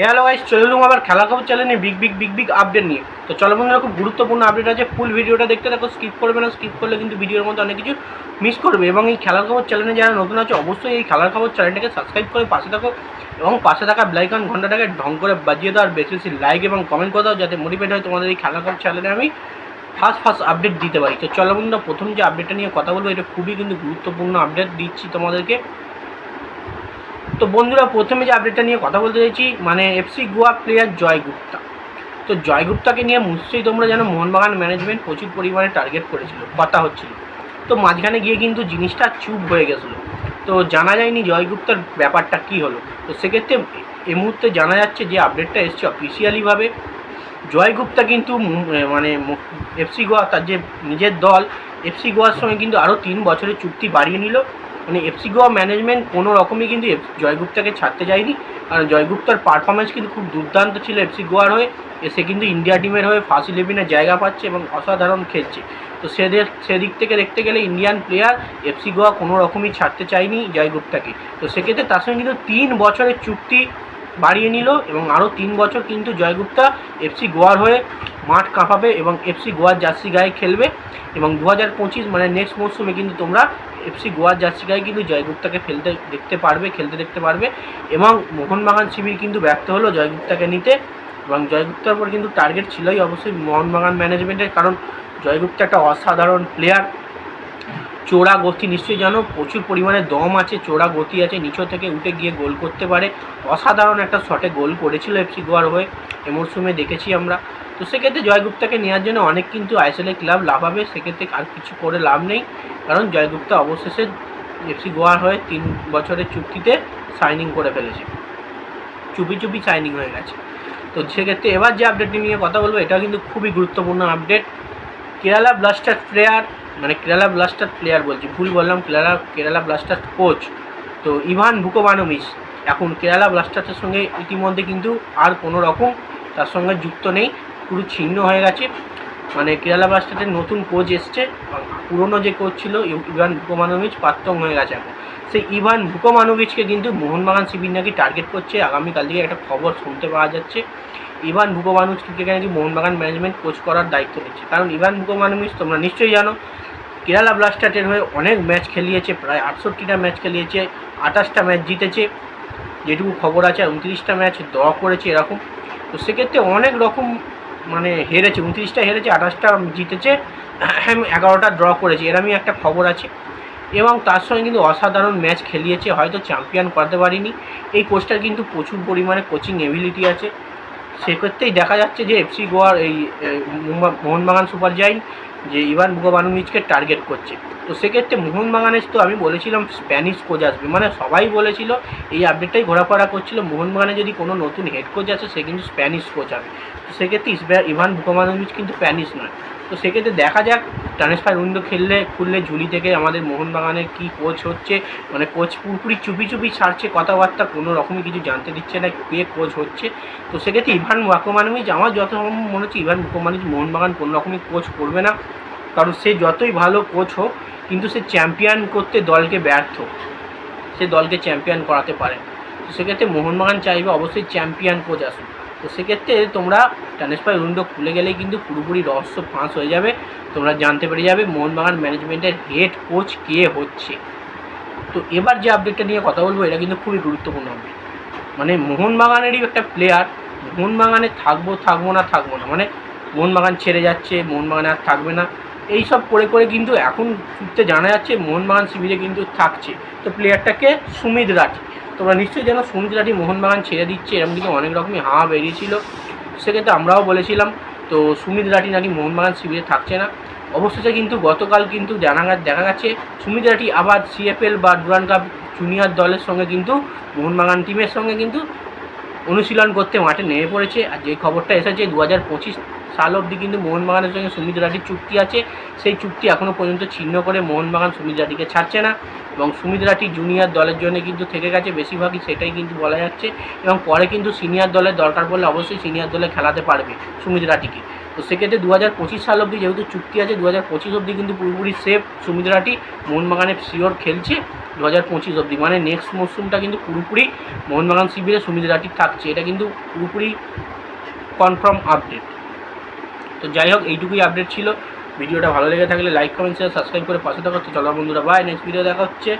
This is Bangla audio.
হ্যালো গাইস চলে এলুম আবার খেলা খবর চ্যানেলে big big big big update নিয়ে। তো চলো বন্ধুরা, খুব গুরুত্বপূর্ণ আপডেট আছে ফুল ভিডিওটা দেখতে দেখো স্কিপ করবে না স্কিপ করলে কিন্তু ভিডিওর মধ্যে অনেক কিছু মিস করবে। এবং এই খেলার খবর চ্যানেলে যারা নতুন আছে, অবশ্যই এই খেলার খবর চ্যানেলটাকে সাবস্ক্রাইব করে পাশে থাকো এবং পাশে থাকা ব্লাইকন ঘন্টাটাকে ঢং করে বাজিয়ে দাও, আর বেশি বেশি লাইক এবং কমেন্ট করে দাও, যাতে মোটিভেট হয় তোমাদের এই খেলার খবর চ্যানেলে আমি ফার্স্ট ফার্স্ট আপডেট দিতে পারি। তো চলো বন্ধুরা, প্রথম যে আপডেটটা নিয়ে কথা বলব, এটা খুবই কিন্তু গুরুত্বপূর্ণ আপডেট দিচ্ছি তোমাদেরকে। তো বন্ধুরা, প্রথমে যে আপডেটটা নিয়ে কথা বলতে চাইছি মানে F C Goa player Jay Gupta. তো জয় গুপ্তাকে নিয়ে নিশ্চয়ই তোমরা জানো, মোহনবাগান ম্যানেজমেন্ট প্রচুর পরিমাণে টার্গেট করেছিল কথা হচ্ছিল। তো মাঝখানে গিয়ে কিন্তু জিনিসটা চুপ হয়ে গেছিল। তো জানা যায়নি জয় গুপ্তার ব্যাপারটা কী হলো। তো সেক্ষেত্রে এই মুহূর্তে জানা যাচ্ছে যে আপডেটটা এসছে অফিসিয়ালিভাবে জয় গুপ্তা কিন্তু এ মানে এফসি গোয়া তার যে নিজের দল এফসি গোয়ার সঙ্গে কিন্তু আরও তিন বছরের চুক্তি বাড়িয়ে নিল। মানে এফসি গোয়া ম্যানেজমেন্ট কোনো রকমই কিন্তু জয়গুপ্তাকে ছাড়তে যায়নি। আর জয়গুপ্তার পারফরমেন্স কিন্তু খুব দুর্দান্ত ছিল এফসি গোয়ার হয়ে। এসে কিন্তু ইন্ডিয়া টিমের হয়ে ফার্স্ট ইলেভেনের জায়গা পাচ্ছে এবং অসাধারণ খেলছে। তো সেদের, সেদিক থেকে দেখতে গেলে ইন্ডিয়ান প্লেয়ার এফসি গোয়া কোনো রকমই ছাড়তে চায়নি জয়গুপ্তাকে। তো সেক্ষেত্রে তার সঙ্গে কিন্তু তিন বছরের চুক্তি বাড়িয়ে নিল এবং আরও তিন বছর কিন্তু জয়গুপ্তা এফসি গোয়ার হয়ে মাঠ কাঁপাবে এবং এফসি গোয়ার জার্সি গায়ে খেলবে এবং দু হাজার পঁচিশ মানে নেক্সট মরশুমে কিন্তু তোমরা এফসি গোয়ার জার্সি গায়ে কিন্তু জয়গুপ্তাকে ফেলতে দেখতে পারবে, খেলতে দেখতে পারবে এবং মোহনবাগান শিবির কিন্তু ব্যর্থ হলো জয়গুপ্তাকে নিতে এবং জয়গুপ্তার উপর কিন্তু টার্গেট ছিলই অবশ্যই মোহনবাগান ম্যানেজমেন্টের কারণ জয়গুপ্তা একটা অসাধারণ প্লেয়ার চোরা গতি নিশ্চয়ই জানো, প্রচুর পরিমাণে দম আছে, চোরা গতি আছে নিচু থেকে উঠে গিয়ে গোল করতে পারে। অসাধারণ একটা শটে গোল করেছিল এফসি গোয়ার হয়ে, এ মরশুমে দেখেছি আমরা। তো সেক্ষেত্রে জয়গুপ্তাকে নেওয়ার জন্য অনেক কিন্তু আইএসএলের ক্লাব লাভ হবে সেক্ষেত্রে আর কিছু করে লাভ নেই। কারণ জয়গুপ্তা অবশেষে এফসি গোয়ার হয়ে তিন বছরের চুক্তিতে সাইনিং করে ফেলেছে। চুপি চুপি সাইনিং হয়ে গেছে। তো সেক্ষেত্রে এবার যে আপডেটটি নিয়ে কথা বলব এটা কিন্তু খুবই গুরুত্বপূর্ণ আপডেট কেরালা ব্লাস্টার প্লেয়ার মানে কেরালা ব্লাস্টার প্লেয়ার বলছি, ভুল বললাম, কেরালা কেরালা ব্লাস্টার কোচ তো ইভান ভুকোবানোমিস। এখন কেরালা ব্লাস্টার্সের সঙ্গে ইতিমধ্যে কিন্তু আর কোনো রকম তার সঙ্গে যুক্ত নেই। পুরো ছিন্ন হয়ে গেছে। মানে কেরালা ব্লাস্টার্সের নতুন কোচ এসছে। পুরনো যে কোচ ছিল ইভান ভুকোমানোভিচ প্রাক্তন হয়ে গেছে এখন। সেই ইভান ভুকোমানোভিচকে কিন্তু মোহনবাগান শিবির নাকি টার্গেট করছে। আগামীকাল থেকে একটা খবর শুনতে পাওয়া যাচ্ছে। ইভান ভুকোমানোভিচকে নাকি মোহনবাগান ম্যানেজমেন্ট কোচ করার দায়িত্ব নিচ্ছে। কারণ ইভান ভুকোমানোভিচ তোমরা নিশ্চয়ই জানো, কেরালা ব্লাস্টার্সের হয়ে অনেক ম্যাচ খেলিয়েছে, প্রায় আটষট্টিটা ম্যাচ খেলিয়েছে, আঠাশটা ম্যাচ জিতেছে। যেটুকু খবর আছে উনত্রিশটা ম্যাচ ড্র করেছে এরকম। তো সেক্ষেত্রে অনেক রকম মানে হেরেছে, উনত্রিশটা হেরেছে, আঠাশটা জিতেছে এগারোটা ড্র করেছে, এরমই একটা খবর আছে। এবং তার সঙ্গে কিন্তু অসাধারণ ম্যাচ খেলিয়েছে, হয়তো চ্যাম্পিয়ন করতে পারিনি। এই কোচটার কিন্তু প্রচুর পরিমাণে কোচিং এবিলিটি আছে। সেক্ষেত্রেই দেখা যাচ্ছে যে এফসি গোয়ার এই মোহনবাগান সুপার জাইন্ট যে ইভান ভুগোবানুমিচকে টার্গেট করছে। তো সেক্ষেত্রে মোহনবাগানের তো আমি বলেছিলাম স্প্যানিশ কোচ আসবে। মানে সবাই বলেছিল এই আপডেটটাই ঘোরাফেরা করছিল। মোহনবাগানে যদি কোনো নতুন হেড কোচ আসে, সে কিন্তু স্প্যানিশ কোচ হবে। তো সেক্ষেত্রে ইভান ভুকোমানোভিচ কিন্তু স্প্যানিশ নয়। তো সেক্ষেত্রে দেখা যাক ট্রান্সফার উইন্ডো খেললে, খুললে ঝুলি থেকে আমাদের মোহনবাগানের কী কোচ হচ্ছে মানে কোচ পুরোপুরি চুপি চুপি ছাড়ছে, কথাবার্তা কোনো রকমই কিছু জানতে দিচ্ছে না কে কোচ হচ্ছে। তো সেক্ষেত্রে ইভান ভুকোমানোভিচ আমার যত মনে হচ্ছে ইভান ভুকোমানোভিচ মোহনবাগান কোনো রকমই কোচ করবে না, কারণ সে যতই ভালো কোচ হোক, কিন্তু সে চ্যাম্পিয়ন করতে দলকে ব্যর্থ। সে দলকে চ্যাম্পিয়ন করাতে পারে। তো সেক্ষেত্রে মোহনবাগান চাইবে অবশ্যই চ্যাম্পিয়ন কোচ আসুক। তো সেক্ষেত্রে তোমরা ট্রান্সফার উইন্ডো খুলে গেলেই কিন্তু পুরোপুরি রহস্য ফাঁস হয়ে যাবে। তোমরা জানতে পেরে যাবে মোহনবাগান ম্যানেজমেন্টের হেড কোচ কে হচ্ছে। তো এবার যে আপডেটটা নিয়ে কথা বলব, এটা কিন্তু খুবই গুরুত্বপূর্ণ আপডেট মানে মোহনবাগানেরই একটা প্লেয়ার মোহনবাগানে থাকব থাকব না থাকব না। মানে মোহনবাগান ছেড়ে যাচ্ছে, মোহনবাগানে আর থাকবে না। এই সব করে করে কিন্তু এখন সূত্রে জানা যাচ্ছে, মোহনবাগান শিবিরে কিন্তু থাকছে। তো প্লেয়ারটাকে সুমিত রাঠি তোমরা নিশ্চয়ই জানো জেলাটি মোহনবাগান ছেড়ে দিচ্ছে এরকম দিকে অনেক রকমই হাওয়া বেরিয়েছিল। সেক্ষেত্রে আমরাও বলেছিলাম, তো সুমিত রাঠি নাকি মোহনবাগান শিবিরে থাকছে না। অবশেষে কিন্তু গতকাল কিন্তু জানা দেখা গেছে সুমিত রাঠি আবার সিএফএল বা ডুরান কাপ জুনিয়র দলের সঙ্গে কিন্তু, মোহনবাগান টিমের সঙ্গে কিন্তু অনুশীলন করতে মাঠে নেমে পড়েছে। আর যে খবরটা এসেছে দু হাজার পঁচিশ সাল অবধি কিন্তু মোহনবাগানের সঙ্গে সুমিত রাঠির চুক্তি আছে। সেই চুক্তি এখনও পর্যন্ত ছিন্ন করে মোহনবাগান সুমিত রাঠিকে ছাড়ছে না এবং সুমিত রাঠি জুনিয়র দলের জন্য কিন্তু থেকে গেছে। বেশিরভাগই সেটাই কিন্তু বলা যাচ্ছে এবং পরে কিন্তু সিনিয়র দলের দরকার পড়লে অবশ্যই সিনিয়র দলে খেলাতে পারবে সুমিত রাঠিকে। তো সেক্ষেত্রে দু হাজার পঁচিশ সাল অবধি যেহেতু চুক্তি আছে দু হাজার পঁচিশ অবধি কিন্তু পুরোপুরি সেফ সুমিত্রাটি মোহনবাগানে শিওর খেলছে। দু হাজার পঁচিশ অবধি। মানে নেক্সট মরশুমটা কিন্তু পুরোপুরি মোহনবাগান শিবিরে সুমিত রাঠি থাকছে। এটা কিন্তু পুরোপুরি কনফার্ম আপডেট তো যাই হোক, এইটুকুই আপডেট ছিল। ভিডিওটা ভালো লেগে থাকলে লাইক কমেন্ট শেয়ার সাবস্ক্রাইব করে পাশে থাকা হচ্ছে। চলো বন্ধুরা বাই নেক্সট ভিডিও দেখা হচ্ছে।